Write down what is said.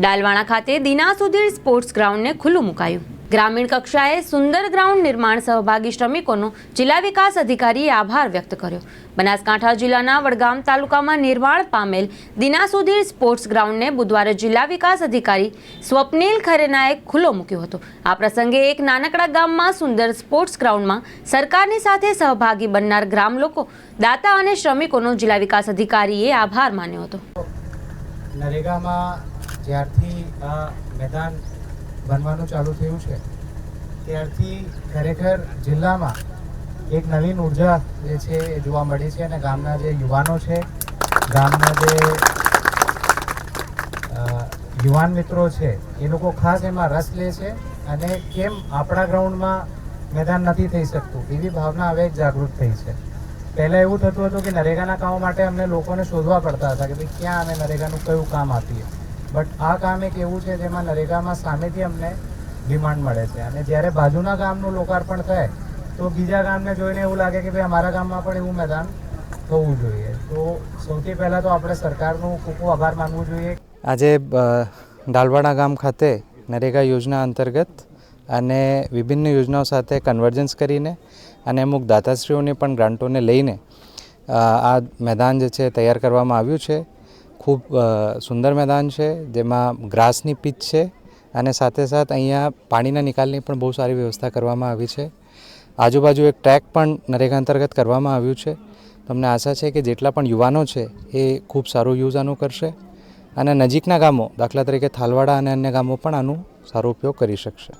ડાલવાણા ખાતે Dana Sudhir sports ગ્રાઉન્ડને ખુલ્લું મુકાયું. ગ્રામીણ કક્ષાએ સુંદર ગ્રાઉન્ડ નિર્માણ સહભાગી શ્રમિકોનો જિલ્લા વિકાસ અધિકારીએ આભાર વ્યક્ત કર્યો. બનાસકાંઠા જિલ્લાના વડગામ તાલુકામાં નિર્માણ પામેલ દિના સુધીર સ્પોર્ટ્સ ગ્રાઉન્ડને બુધવારે જિલ્લા વિકાસ અધિકારી સ્વપ્નિલ ખરેનાએ ખુલ્લો મૂક્યો હતો. આ પ્રસંગે એક નાનકડા ગામમાં સુંદર સ્પોર્ટ્સ ગ્રાઉન્ડમાં સરકારની સાથે સહભાગી બનનાર ગ્રામ લોકો, દાતા અને શ્રમિકોનો જિલ્લા વિકાસ અધિકારીએ આભાર માન્યો હતો. નરેગામાં જ્યારથી આ મેદાન બનવાનું ચાલુ થયું છે, ત્યારથી ખરેખર જિલ્લામાં એક નવીન ઊર્જા જે છે એ જોવા મળી છે અને ગામના જે યુવાનો છે, ગામના જે યુવાન મિત્રો છે, એ લોકો ખાસ એમાં રસ લે છે અને કેમ આપણા ગ્રાઉન્ડમાં મેદાન નથી થઈ શકતું, એવી ભાવના હવે જાગૃત થઈ છે. પહેલાં એવું થતું હતું કે નરેગાના કામો માટે અમને લોકોને શોધવા પડતા હતા કે ભાઈ ક્યાં અમે નરેગાનું કયું કામ આપીએ. બટ આ કામ એક એવું છે જેમાં નરેગામાં સામેથી અમને ડિમાન્ડ મળે છે. અને જ્યારે બાજુના ગામનું લોકાર્પણ થાય, તો બીજા ગામને જોઈને એવું લાગે કે ભાઈ અમારા ગામમાં પણ એવું મેદાન થવું જોઈએ. તો સૌથી પહેલાં તો આપણે સરકારનું ખૂબ ખૂબ આભાર માનવું જોઈએ. આજે ડાલવાડા ગામ ખાતે નરેગા યોજના અંતર્ગત અને વિભિન્ન યોજનાઓ સાથે કન્વર્જન્સ કરીને અને અમુક દાતાશ્રીઓની પણ ગ્રાન્ટોને લઈને આ મેદાન જે છે તૈયાર કરવામાં આવ્યું છે. ખૂબ સુંદર મેદાન છે, જેમાં ગ્રાસની પીચ છે અને સાથે સાથે અહીંયા પાણીના નિકાલની પણ બહુ સારી વ્યવસ્થા કરવામાં આવી છે. આજુબાજુ એક ટ્રેક પણ નરેગા અંતર્ગત કરવામાં આવ્યું છે. તમને આશા છે કે જેટલા પણ યુવાનો છે એ ખૂબ સારું યુઝ આનું કરશે અને નજીકના ગામો, દાખલા તરીકે થાલવાડા અને અન્ય ગામો પણ આનું સારો ઉપયોગ કરી શકશે.